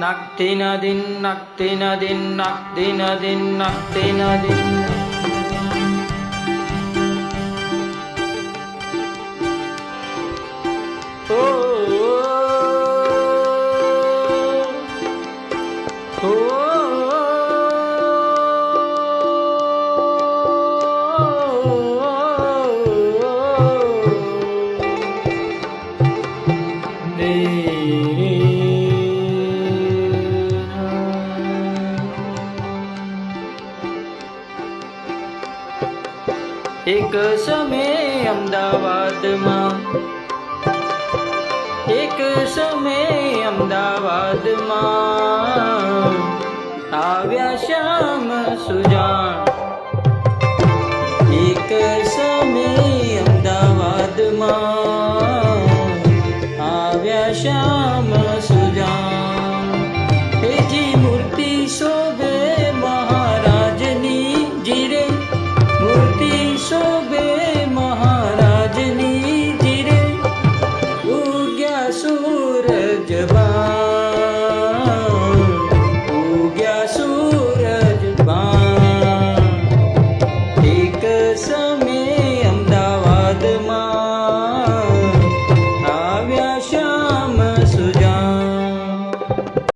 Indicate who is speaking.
Speaker 1: নাক্তি নদিন নাক্তি নদিন নাক্তি নদিন নাক্তি নদিন Hey, hey. એક સમય અમદાવાદમાં. એક સમય અમદાવાદમાં. આવ્યા શ્યામ સુજાણ. એક સમય અમદાવાદમાં. આવ્યા શ્યામ जाग्या सूरजबा समी